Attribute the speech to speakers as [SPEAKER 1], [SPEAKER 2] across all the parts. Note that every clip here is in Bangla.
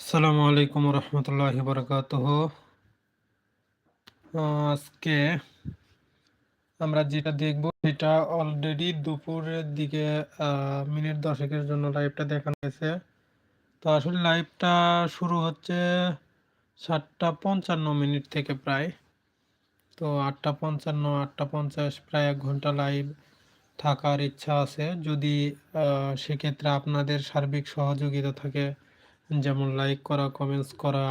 [SPEAKER 1] আসসালামু আলাইকুম রহমতুল্লাহি বরকাত আজকে আমরা যেটা দেখব সেটা অলরেডি দুপুরের দিকে মিনিট দশেকের জন্য লাইভটা দেখানো হয়েছে। তো আসলে লাইভটা শুরু হচ্ছে সাতটা পঞ্চান্ন মিনিট থেকে প্রায়। তো আটটা পঞ্চান্ন, আটটা পঞ্চাশ প্রায় এক ঘণ্টা লাইভ থাকার ইচ্ছা আছে। যদি সেক্ষেত্রে আপনাদের সার্বিক সহযোগিতা থাকে, যেমন লাইক করা কমেন্টস করা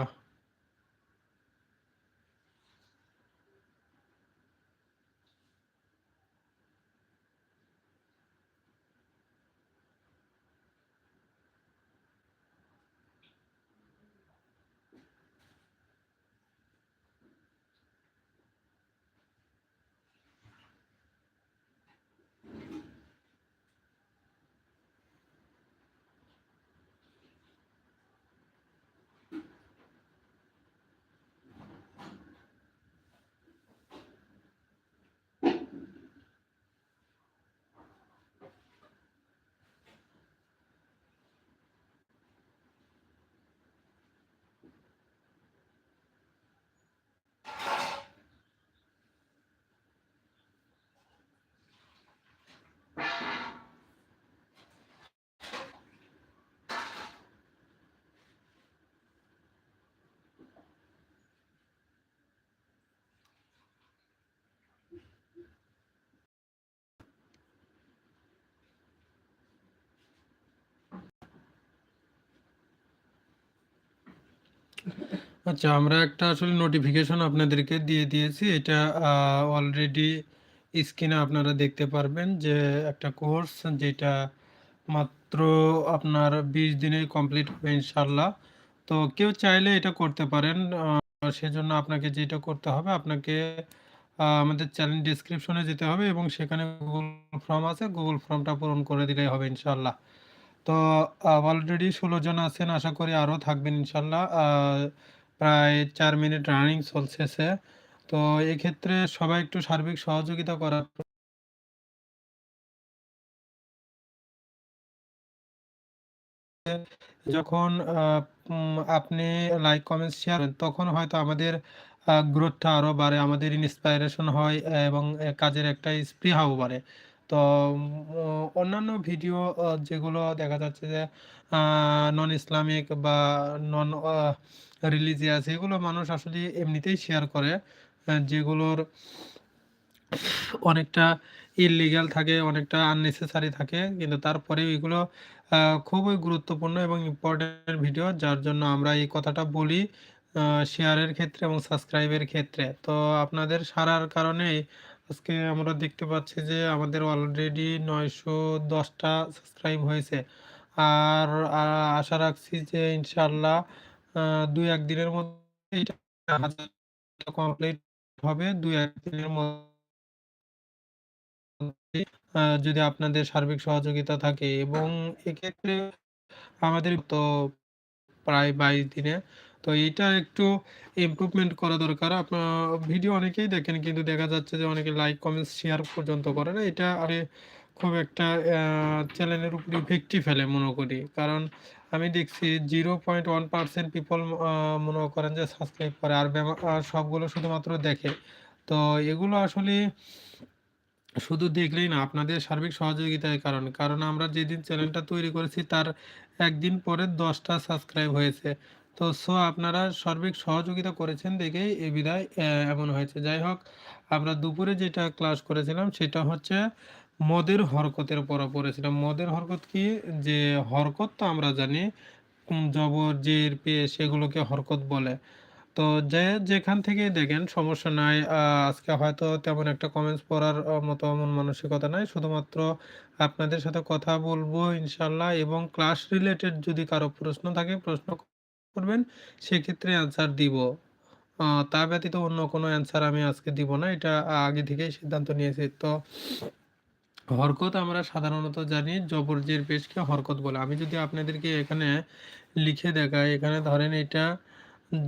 [SPEAKER 1] আচ্ছা আমরা একটা আসলে নোটিফিকেশন আপনাদেরকে দিয়ে দিয়েছি। এটা অলরেডি স্ক্রিনে আপনারা দেখতে পারবেন যে একটা কোর্স যেটা মাত্র আপনার বিশ দিনে কমপ্লিট হবে ইনশাল্লাহ তো কেউ চাইলে এটা করতে পারেন সেজন্য আপনাকে যেটা করতে হবে, আপনাকে আমাদের চ্যানেল ডিসক্রিপশনে যেতে হবে এবং সেখানে গুগল ফর্ম আছে গুগল ফর্মটা পূরণ করে দিলেই হবে ইনশাল্লাহ তো অলরেডি ষোলো জন আছেন, আশা করি আরও থাকবেন ইনশাল্লাহ। প্রায় চার মিনিট রানিং চলছে তো, এক্ষেত্রে সবাই একটু সার্বিক সহযোগিতা করার যখন আপনি লাইক কমেন্ট শেয়ার তখন হয়তো আমাদের গ্রোথটা আরও বাড়ে, আমাদের ইন্সপাইরেশন হয়, এবং কাজের একটা স্পৃহাও বাড়ে। তো অন্যান্য ভিডিও যেগুলো দেখা যাচ্ছে যে নন ইসলামিক বা নন রিলিজিয়াস এগুলো মানুষ আসলে এমনিতেই শেয়ার করে যেগুলোর অনেকটা ইললিগাল থাকে, অনেকটা আননেসেসারি থাকে, কিন্তু তারপরে এগুলো খুবই গুরুত্বপূর্ণ এবং ইম্পর্টেন্ট ভিডিও যার জন্য আমরা এই কথাটা বলি শেয়ারের ক্ষেত্রে এবং সাবস্ক্রাইবের ক্ষেত্রে। তো আপনাদের সারার কারণে আজকে আমরা দেখতে পাচ্ছি যে আমাদের অলরেডি নয়শো দশটা সাবস্ক্রাইব হয়েছে। আর আশা রাখছি যে ইনশাল্লাহ দুই এক দিনের মধ্যে কমপ্লিট হবে। দুই এক দিনের মধ্যে যদি আপনাদের সার্বিক সহযোগিতা থাকে। এবং এক্ষেত্রে আমাদের তো প্রায় বাইশ দিনে তো এইটা একটু ইমপ্রুভমেন্ট করা দরকার। আপনার ভিডিও অনেকেই দেখেন, কিন্তু দেখা যাচ্ছে যে অনেকে লাইক কমেন্টস শেয়ার পর্যন্ত করে না। এটা আরে খুব একটা চ্যানেলের উপর ইফেক্টই ফেলে মনে করি। কারণ আমি দেখছি zero point one percent people মনে করেন যে সাবস্ক্রাইব করে, আর সবগুলো শুধুমাত্র দেখে। তো এগুলো আসলে শুধু দেখলেই না, আপনাদের সার্বিক সহযোগিতার কারণ। কারণ আমরা যেদিন চ্যানেলটা তৈরি করেছি, তার একদিন পরে দশটা সাবস্ক্রাইব হয়েছে। তো সো আপনারা সার্বিক সহযোগিতা করেছেন দেখেই এ বিদায় এমন হয়েছে। যাই হোক, আমরা দুপুরে যেটা ক্লাস করেছিলাম সেটা হচ্ছে মদের হরকতের পড়া পড়েছিলাম। মদের হরকত কি? যে হরকত তো আমরা জানি জবর, জের পেয়ে সেগুলোকে হরকত বলে। তো যে, যেখান থেকেই দেখেন সমস্যা নাই আজকে হয়তো তেমন একটা কমেন্টস পড়ার মতো এমন মানসিকতা নাই। শুধুমাত্র আপনাদের সাথে কথা বলব ইনশাল্লাহ এবং ক্লাস রিলেটেড যদি কারও প্রশ্ন থাকে, প্রশ্ন করবেন সেক্ষেত্রে অ্যান্সার দিব তা ব্যতীত অন্য কোনো অ্যান্সার আমি আজকে দিব না। এটা আগে থেকেই সিদ্ধান্ত নিয়েছি। তো হরকত আমরা সাধারণত জানি জবর জের পেশকে হরকত বলে। আমি যদি আপনাদেরকে এখানে লিখে দেখাই, এখানে ধরেন এটা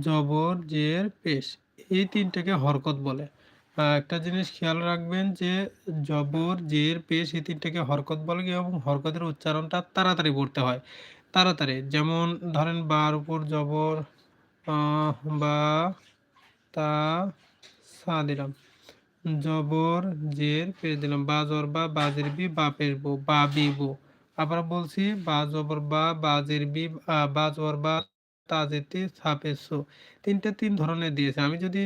[SPEAKER 1] জবর জের পেশ। এই তিনটাকে হরকত বলে। একটা জিনিস খেয়াল রাখবেন যে জবর, জের, পেশ এই ৩ টাকে হরকত বলে এবং হরকতের উচ্চারণটা তাড়াতাড়ি পড়তে হয়। তাড়াতাড়ি যেমন ধরেন বার উপর জবর বা, তা, সা দিলাম। জবর, জের, পেয়ে দিলাম। বা জ্বর বা, বাজের বি, বা পেরবো বা বি বো। আবার বলছি বা জবর বা, বাজের বি, বা জবর বা, তা জের তি, সা পেশ সো। ৩ টা ৩ ধরনের দিয়েছে। আমি যদি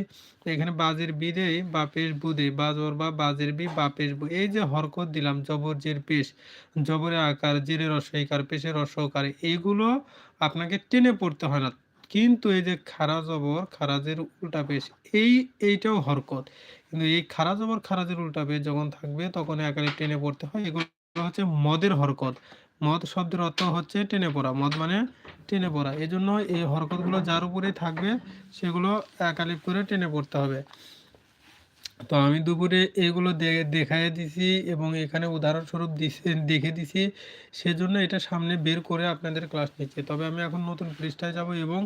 [SPEAKER 1] এখানে বা জের বি দেই, বা পেশ বু দেই, বা জবর বা, বা জের বি, বা পেশ বু। এই যে হরকত দিলাম জবর, জের, পেশ। জবরে আকার, জেরে হ্রস্ব ইকার, পেশে হ্রস্ব ওকার। এগুলো আপনাকে টেনে পড়তে হয় না। কিন্তু এই যে খাড়া জবর, খারাজের উল্টা পেশ এই এইটাও হরকত। কিন্তু এই খাড়া জবর, খারাজের উল্টা পেশ যখন থাকবে তখন একারে টেনে পড়তে হয়। এগুলো হচ্ছে মদের হরকত। মদ শব্দের অর্থ হচ্ছে টেনে পড়া। মদ মানে টেনে পড়া। এজন্য এই হরকতগুলো যার উপরেই থাকবে, সেগুলো এক আলিফ করে টেনে পড়তে হবে। তো আমি দুপুরে এগুলো দে দেখাইয়ে দিছি এবং এখানে উদাহরণস্বরূপ দেখে দিছি। সেজন্য এটা সামনে বের করে আপনাদের ক্লাস নিচ্ছি। তবে আমি এখন নতুন পৃষ্ঠায় যাব এবং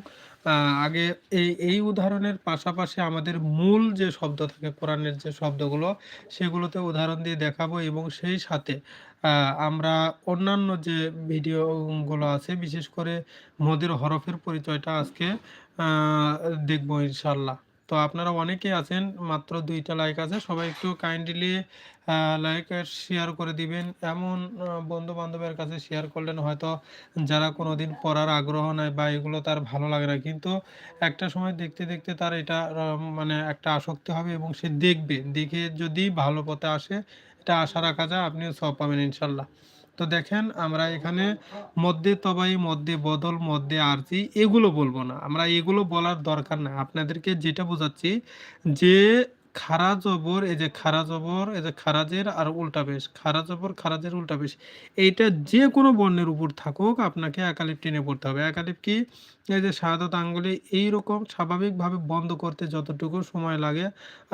[SPEAKER 1] আগে এই, এই উদাহরণের পাশাপাশি আমাদের মূল যে শব্দ থাকে কোরআনের যে শব্দগুলো সেগুলোতে উদাহরণ দিয়ে দেখাবো এবং সেই সাথে আমরা অন্যান্য যে ভিডিওগুলো আছে বিশেষ করে মদের হরফের পরিচয়টা আজকে দেখব ইনশাআল্লাহ। তো আপনারা অনেকেই আছেন মাত্র দুইটা লাইক আছে। সবাই একটু কাইন্ডলি লাইক শেয়ার করে দিবেন। এমন বন্ধু-বান্ধবের কাছে শেয়ার করলেন হয়তো যারা কোনোদিন পড়ার আগ্রহ নাই বা এগুলো তার ভালো লাগে না। কিন্তু একটা সময় দেখতে, দেখতে তার এটা মানে একটা আসক্তি হবে এবং সে দেখবে। দেখে যদি ভালো পথে আসে এটা আশা রাখা যায় আপনিও সওয়াব পাবেন ইনশাআল্লাহ। তো দেখেন আমরা এখানে মধ্যে তবাই, মধ্যে বদল, মধ্যে আরজি এগুলো বলব না। আমরা এগুলো বলার দরকার না আপনাদেরকে যেটা বোঝাচ্ছি যে খাড়া জবর, এই যে খাড়া জবর, এই যে খারাজের আর উল্টা পেশ। খাড়া জবর, খারাজের উল্টা পেশ। এইটা যেকোনো বর্ণের উপর থাকুক আপনাকে এক আলিফ টেনে পড়তে হবে। এক আলিফ কি? এই যে শাহাদাত আঙ্গুলে এইরকম স্বাভাবিকভাবে বন্ধ করতে যতটুকু সময় লাগে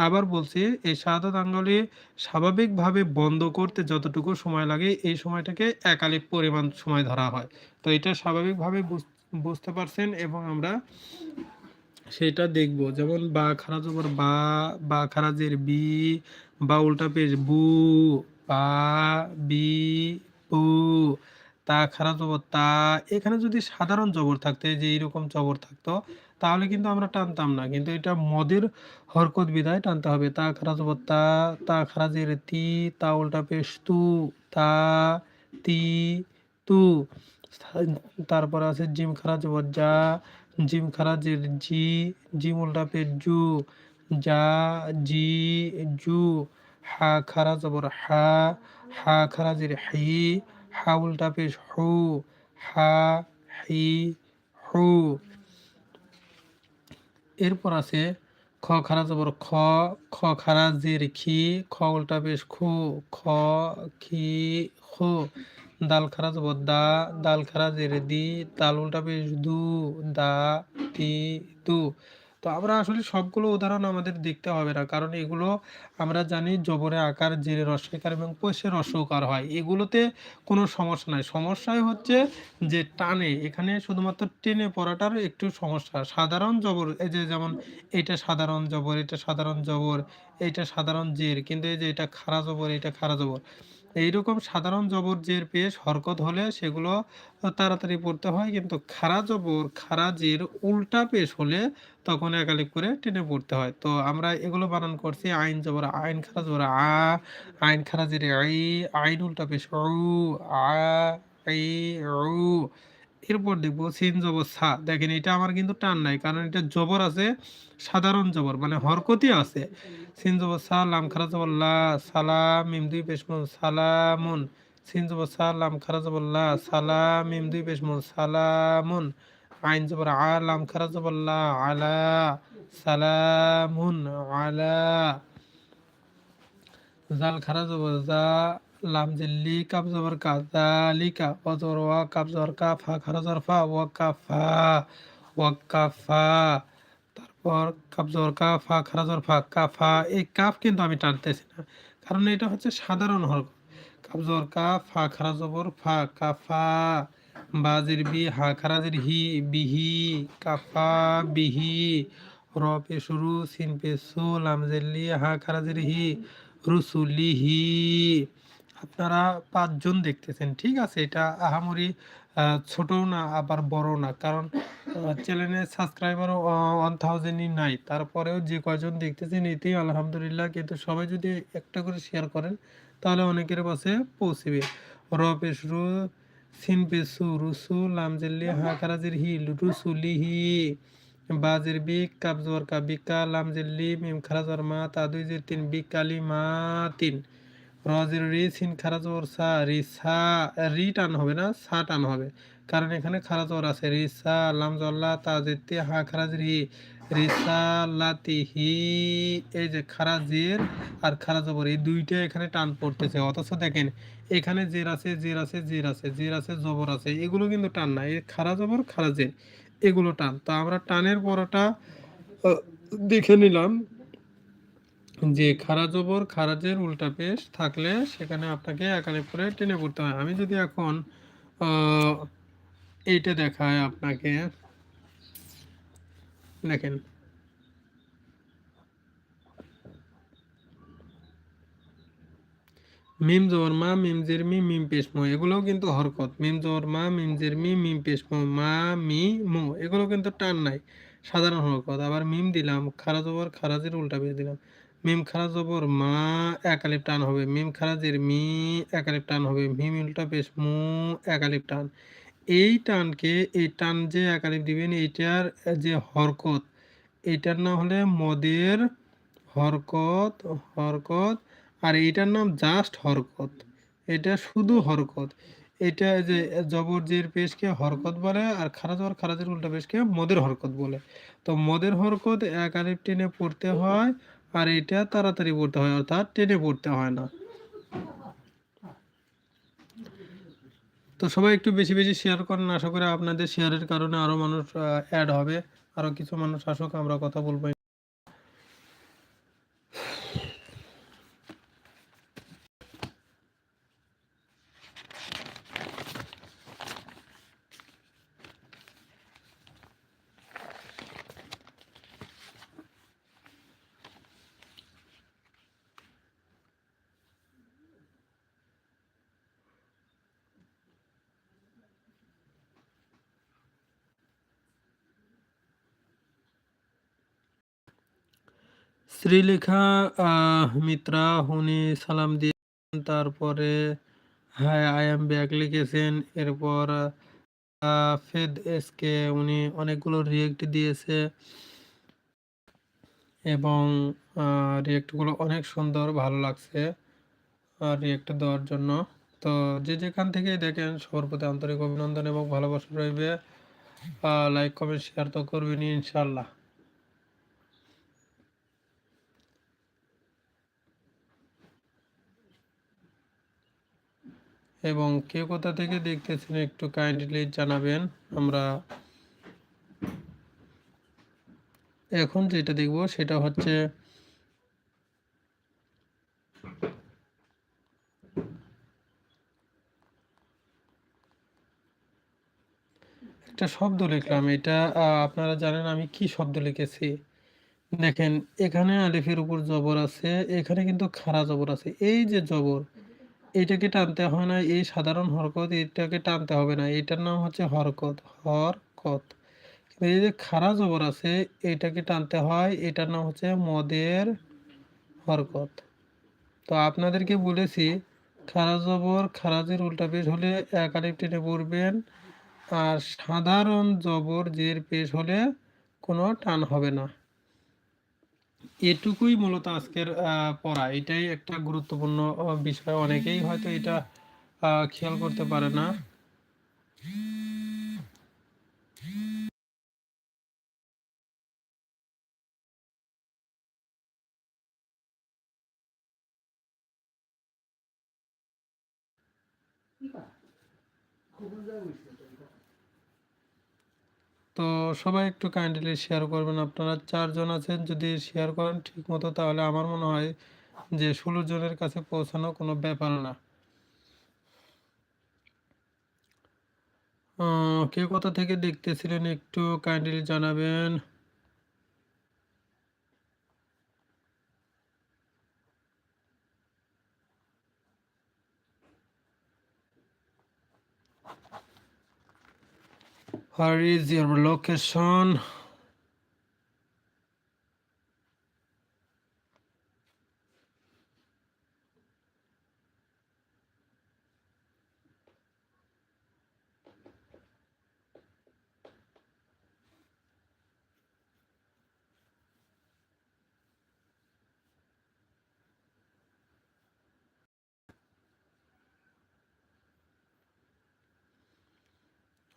[SPEAKER 1] আবার বলছি এই শাহাদাত আঙ্গুলে স্বাভাবিকভাবে বন্ধ করতে যতটুকু সময় লাগে এই সময়টাকে এক আলিফ পরিমাণ সময় ধরা হয়। তো এটা স্বাভাবিকভাবে বুঝ বুঝতে পারছেন এবং আমরা সেটা দেখব। যেমন বা জবর বা, বা খারাজের বি, বা উল্টা পেশ বু, বা, বি, বু, তা খাড়া জবর তা। এখানে যদি সাধারণ জবর থাকতো যে এইরকম জবর থাকতো তাহলে কিন্তু আমরা টানতাম না। কিন্তু এটা মদের হরকত বিধায় টানতে হবে। তা খাড়া জবর তা, তা খাড়া জের তি, তা উল্টা পেশ তু, তা, তি, তু। তারপর আছে জিম খাড়া জবর যা, জিম খাড়া জের জি, জিম উল্টা পেশ জু, যা, জি, জু। হা খাড়া জবর হা, হা খাড়া জের হি, হা উল্টা পেশ হু, হা, হি, হু। এরপর আছে খ খাড়া জবর খ, খ খাড়া জের খি, খ উল্টা পেশ খু, খ, খি, খু। দাল খাড়া জবর দা, দাল খাড়া জের দি, দাল উল্টা দু, দা, দি, দু। তো আমরা আসলে সবগুলো উদাহরণ আমাদের দেখতে হবে না। কারণ এগুলো আমরা জানি জবরে আকার, জেরে হ্রস্ব ইকার এবং পেশে হ্রস্ব ওকার হয়। এগুলোতে কোনো সমস্যা নাই। সমস্যাই হচ্ছে যে টানে এখানে শুধুমাত্র টেনে পড়াটার একটু সমস্যা। সাধারণ জবর এই যে যেমন এটা সাধারণ জবর, এটা সাধারণ জবর, এইটা সাধারণ জের। কিন্তু এই যে এটা খাড়া জবর, এটা খাড়া জবর। এইরকম সাধারণ জবর, জের, পেশ হরকত হলে সেগুলো তাড়াতাড়ি পড়তে হয়। কিন্তু খাড়া জবর, খাড়া জের উল্টা পেশ হলে তখন একালিক করে টেনে পড়তে হয়। তো আমরা এগুলো বানান করছি আইন জবর আইন, খাড়া জবর আ, আইন খাড়া জের আই, আইন উল্টা পেশ উ, আ, ই, উ। এরপর দেখব সিন জবর সা। দেখেন এটা আমার কিন্তু টান নাই। কারণ এটা জবর আছে সাধারণ জবর মানে হরকতি আছে। সিন জবর সা, লাম খাড়া জবর লা, সালাম, মিম দুই পেশ মুন, সালামুন। সিন জবর সা, লাম খাড়া জবর লা, সালাম, মিম দুই পেশ মুন, সালামুন। আইন জবর আ, লাম খাড়া জবর লা, আলা, সালামুন আলা। জাল খাড়া জবর জা, লাম জের লি, কাফ জবর কা, যালিকা। ওয়া জবর ওয়া, কাফ জবর কা, ফা খাড়া জবর ফা, ওয়াকাফা, ওয়াকাফা। পর কাপ জবর কা ফা খারা জবর ফা কাফা এই কাপ কিন্তু আমি টানতেছি না। কারণ এটা হচ্ছে সাধারণ হরকত কাপ জবর কা ফা খারা জবর ফা কাফা বাজির বি হা খারাজের হি বিহি কাফা বিহি। র পে শুরু সিন পে সু লাম লামজেলি হা খারাজের হি রুসুলিহি আপনারা পাঁচজন দেখতেছেন, ঠিক আছে? এটা আহামরি ছোটও না, আবার বড় না। কারণ চ্যানেলের সাবস্ক্রাইবারও ওয়ান থাউজেন্ডই নাই। তারপরেও যে কয়জন দেখতেছেন, এতেই আলহামদুলিল্লাহ। কিন্তু সবাই যদি একটা করে শেয়ার করেন, তাহলে অনেকের পাশে পৌঁছবে। র পেশরু সিন পেসু রুসু, লামজেল্লি, হাকারাজির হি, রুসুলিহি, বাজের বিক কাবজর কা, বিকা, লামজেল্লি, মিম খারাজর মা, তাদুইজের তিন, বিকালি মা, তিন। রজের রি সিন খারাজর সা রি সা রি টান হবে না, সা টান হবে। কারণ এখানে খারাজর আছে রি সা রিসা লামজল্লা তাজেতে হা খারাজের হি রিসালাতিহি এই যে খারাজের আর খারাজবর, এই দুইটা এখানে টান পড়তেছে। অথচ দেখেন, এখানে জের আছে জের আছে জের আছে জের আছে, জবর আছে, এগুলো কিন্তু টান না। এই খারা জবর খারাজের, এগুলো টান। তো আমরা টানের পরোটা দেখে নিলাম। যে খারা জবর খারাজের উল্টা পেশ থাকলে সেখানে আপনাকে একানে পরে টেনে পড়তে হয়। আমি যদি এখন এইটা দেখায় আপনাকে। দেখেন। মিম জোর মা, মিম জের, মি, মিম পেশমো এগুলোও কিন্তু হরকত। মিম জোর মা, মিম জের, মি, মিম পেশমো মা, মি, মো এগুলো কিন্তু টান নাই, সাধারণ হরকত। আবার মিম দিলাম, খারা জবর খারাজের উল্টা পেশ দিলাম। মিম খারা জবর, মা একালিপ টান হবে। মিম খারাজের মি একালিপ টান হবে। মিম উল্টা পেশ মু একালিপ টান। এই টানকে, এই টান যে একালিপ দিবেন, এইটার যে হরকত এটার নাম হলে মদের হরকত হরকত, আর এইটার নাম জাস্ট হরকত। এটা শুধু হরকত। এটা যে জবরজির পেশকে হরকত বলে, আর খারাজর খারাজের উল্টা পেশকে মদের হরকত বলে। তো মদের হরকত এক টেনে পড়তে হয় আর এটা তাড়াতাড়ি পড়তে হয়, অর্থাৎ টেনে পড়তে হয় না। তো সবাই একটু বেশি বেশি শেয়ার করেন, আশা করি আপনাদের শেয়ারের কারণে আরও মানুষ অ্যাড হবে। আরও কিছু মানুষ আসুক, আমরা কথা বলব। শ্রীলেখা মিত্রা উনি সালাম দিয়ে তারপরে হ্যাঁ আই এম ব্যাক লিখেছেন। এরপর ফেদ এসকে, উনি অনেকগুলো রিয়েক্ট দিয়েছে। এবং রিয়েক্টগুলো অনেক সুন্দর, ভালো লাগছে রিয়েক্ট দেওয়ার জন্য। তো যে যেখান থেকেই দেখেন, সবার প্রতি আন্তরিক অভিনন্দন এবং ভালোবাসা রইবে। লাইক কমেন্ট শেয়ার তো করবেনই ইনশাল্লাহ এবং কে কোথা থেকে দেখতেছেন একটু কাইন্ডলি জানাবেন। আমরা এখন যেটা দেখব সেটা হচ্ছে একটা শব্দ লিখলাম। এটা আপনারা জানেন আমি কি শব্দ লিখেছি? দেখেন, এখানে আলিফের উপর জবর আছে, এখানে কিন্তু খাড়া জবর আছে। এই যে জবর এটাকে টানতে হয় না, এই সাধারণ হরকত এটাকে টানতে হবে না। এটার নাম হচ্ছে হরকত হরকত। এই যে খারা জবর আছে, এটাকে টানতে হয়, এটার নাম হচ্ছে মদের হরকত। তো আপনাদেরকে বলেছি খারা জবর খারাজের উল্টা পেশ হলে এক আলিফ টেনে পড়বেন, আর সাধারণ জবর জের পেশ হলে কোনো টান হবে না। এটুকুই মূলত আজকের পড়া। এটাই একটা গুরুত্বপূর্ণ বিষয়। অনেকেই হয়তো এটা খেয়াল করতে পারে না। তো সবাই একটু কাইন্ডলি শেয়ার করবেন, আপনারা চারজন আছেন, যদি শেয়ার করেন ঠিক মতো তাহলে আমার মনে হয় যে ষোলো জনের কাছে পৌঁছানো কোনো ব্যাপার না। কে কোথা থেকে দেখতেছিলেন একটু কাইন্ডলি জানাবেন। Where is your location?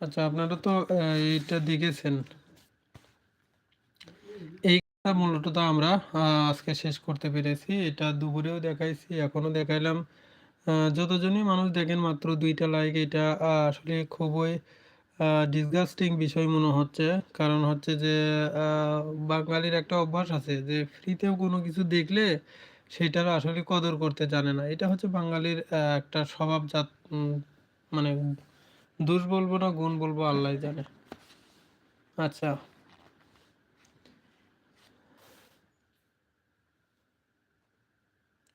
[SPEAKER 1] আচ্ছা আপনারা তো এইটা দেখেছেন। এইটা মূলত তো আমরা আজকে শেষ করতে পেরেছি। এটা দুপুরেও দেখাইছি এখনও দেখাইলাম। যতজনই মানুষ দেখেন, মাত্র দুইটা লাইক এটা আসলে খুবই ডিসগাস্টিং বিষয় মনে হচ্ছে। কারণ হচ্ছে যে বাঙালির একটা অভ্যাস আছে যে ফ্রিতেও কোনো কিছু দেখলে সেটার আসলে কদর করতে জানে না। এটা হচ্ছে বাঙালির একটা স্বভাবজাত মানে দোষ বলব না, গুণ বলব, আল্লাহ জানে। আচ্ছা।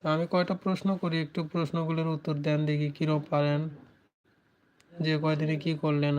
[SPEAKER 1] আমি কয়টা প্রশ্ন করি, একটু প্রশ্নগুলোর উত্তর দেন দেখি কিরম পারেন। যে কয়দিনে কি করলেন।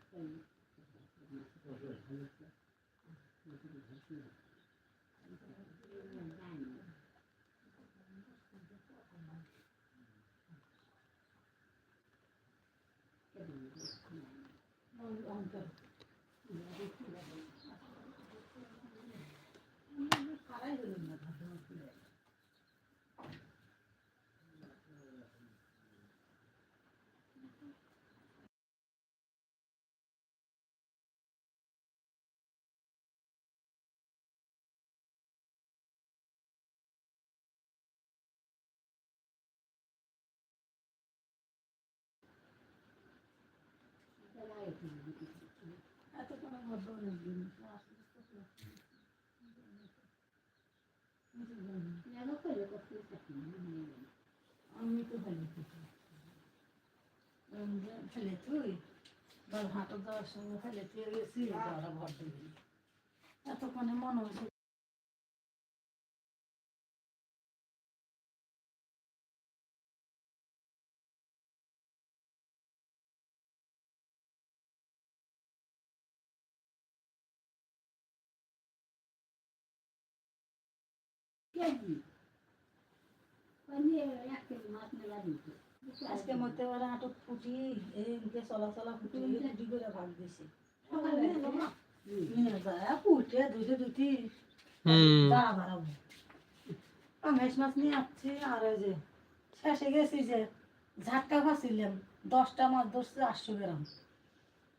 [SPEAKER 2] ফেলে তুই বল হাঁটো যাওয়ার সঙ্গে ফেলে তুই গেছি এতক্ষণে মনে হয়েছে আজকে মধ্যে ওরা হাঁটো ফুটি এইদিকে চলা চলা ফুটি ফুটি করে ভাগ দিছে ফুটে দুটো দুটি
[SPEAKER 1] হুম
[SPEAKER 2] দাঁড়া বাড়াবো পাঙ্গাস মাছ নিয়ে আসছি আর ওই যে শেষে গেছি যে ঝাটকা ফাঁসিলাম দশটা মাছ ধরছে আটশো গ্রাম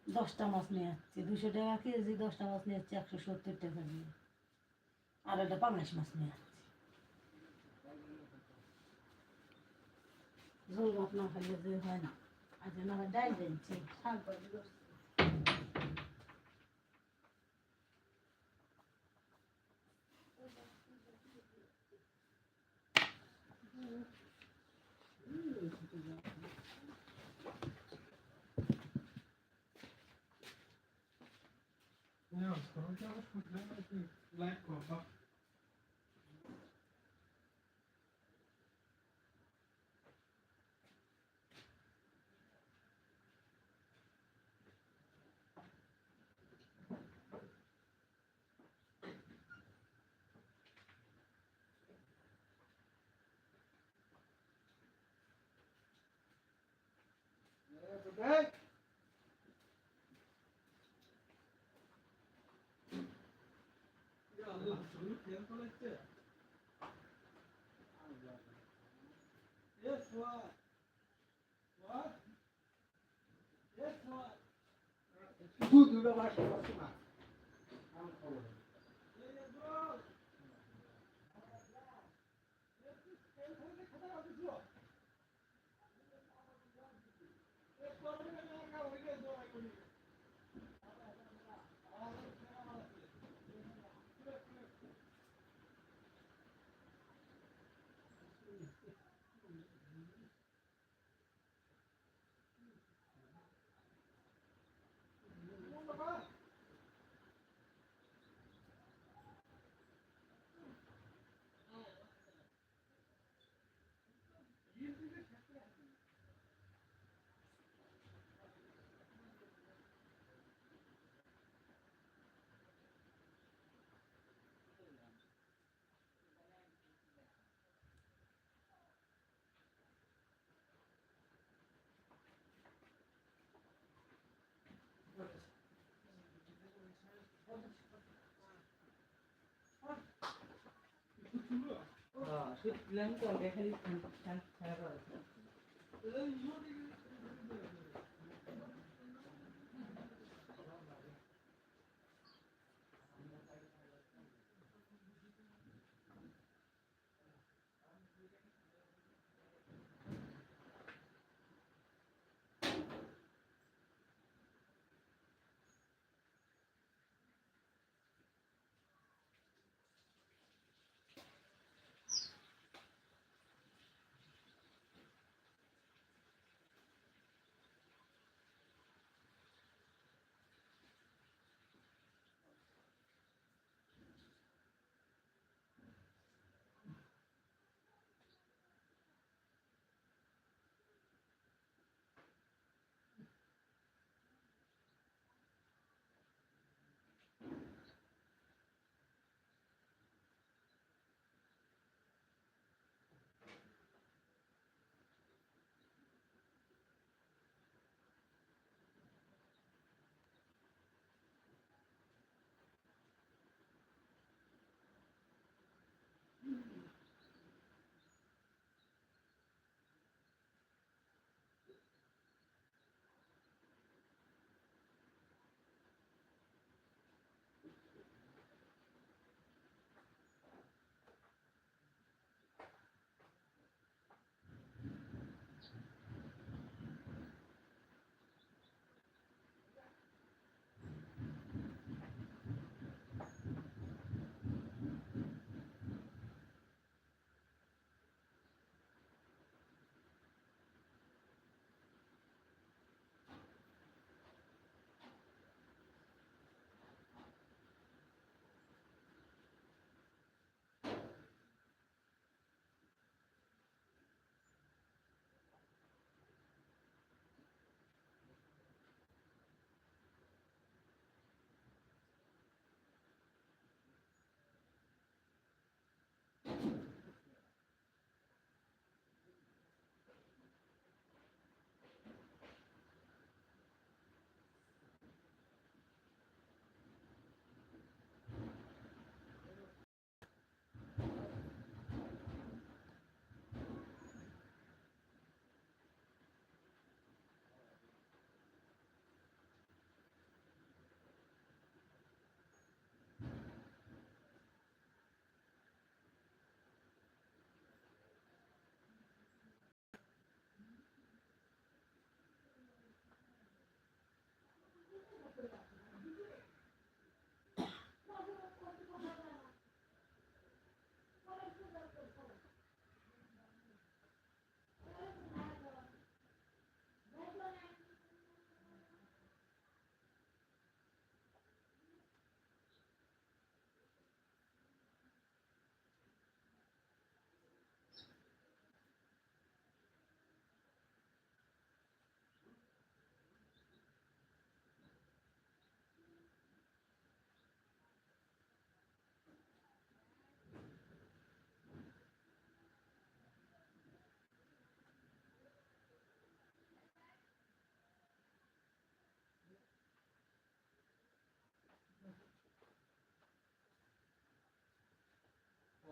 [SPEAKER 2] দশটা মাছ নিয়ে যাচ্ছে দুশো টাকা কেজি দশটা মাছ নিয়ে যাচ্ছে একশো সত্তর টাকা দিয়ে আর একটা পাঙাশ মাছ নিয়ে যাচ্ছে ঝোল ভাত না খাইলে যে হয় না আজ না হয় ডাল দিচ্ছি শাক ভাজি করছি।
[SPEAKER 1] Ja, så kan jag fortsätta till live Okay. আল্লাহ তুমি ফেল করেছে Yes, what? What? Yes, what?
[SPEAKER 3] দুটো মাসে করছি না আমার হ্যাঁ প্ল্যান করবে খালি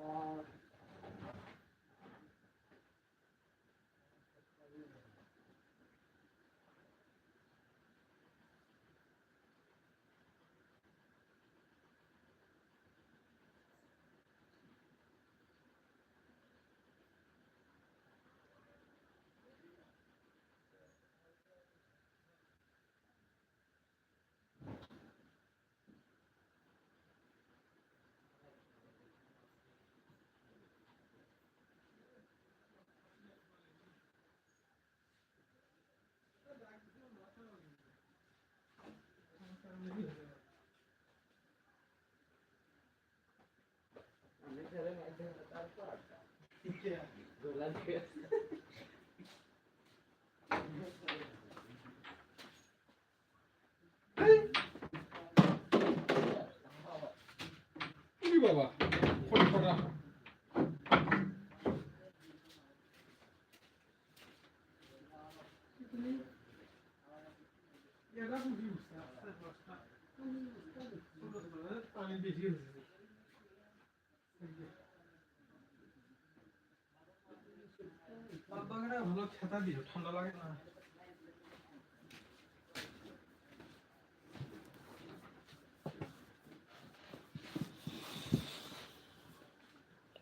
[SPEAKER 1] Wow. বাবা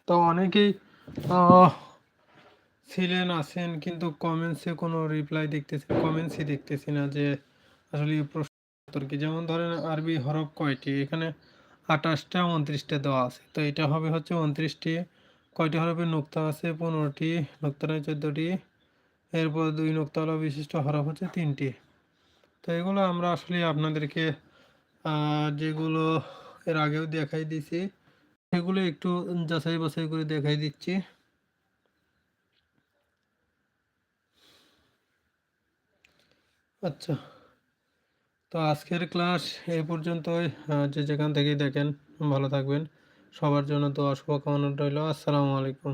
[SPEAKER 1] তো অনেকেই ছিলেন, আছেন, কিন্তু কমেন্টসে কোনো রিপ্লাই দেখতেছি কমেন্টসই দেখতেছি না যে আসলে প্রশ্ন কি? যেমন ধরেন আরবি হরফ কয়টি? এখানে আঠাশটা উনত্রিশটা দেওয়া আছে। তো এটা হবে হচ্ছে উনত্রিশটি, কয়টি হরফের নোক্তা আছে? পনেরোটি নোক্তা নয় চোদ্দোটি, এরপর দুই নোক্তাওয়ালা বিশিষ্ট হরফ হচ্ছে তিনটি। তো এগুলো আমরা আসলে আপনাদেরকে যেগুলো এর আগেও দেখাই দিয়েছি, সেগুলো একটু যাচাই বাছাই করে দেখাই দিচ্ছি। আচ্ছা। তো আজকের ক্লাস এই পর্যন্তই। যে যেখান থেকেই দেখেন, ভালো থাকবেন। সবার জন্য তো অশুভ শুভকামনা রইল। আসসালামু আলাইকুম।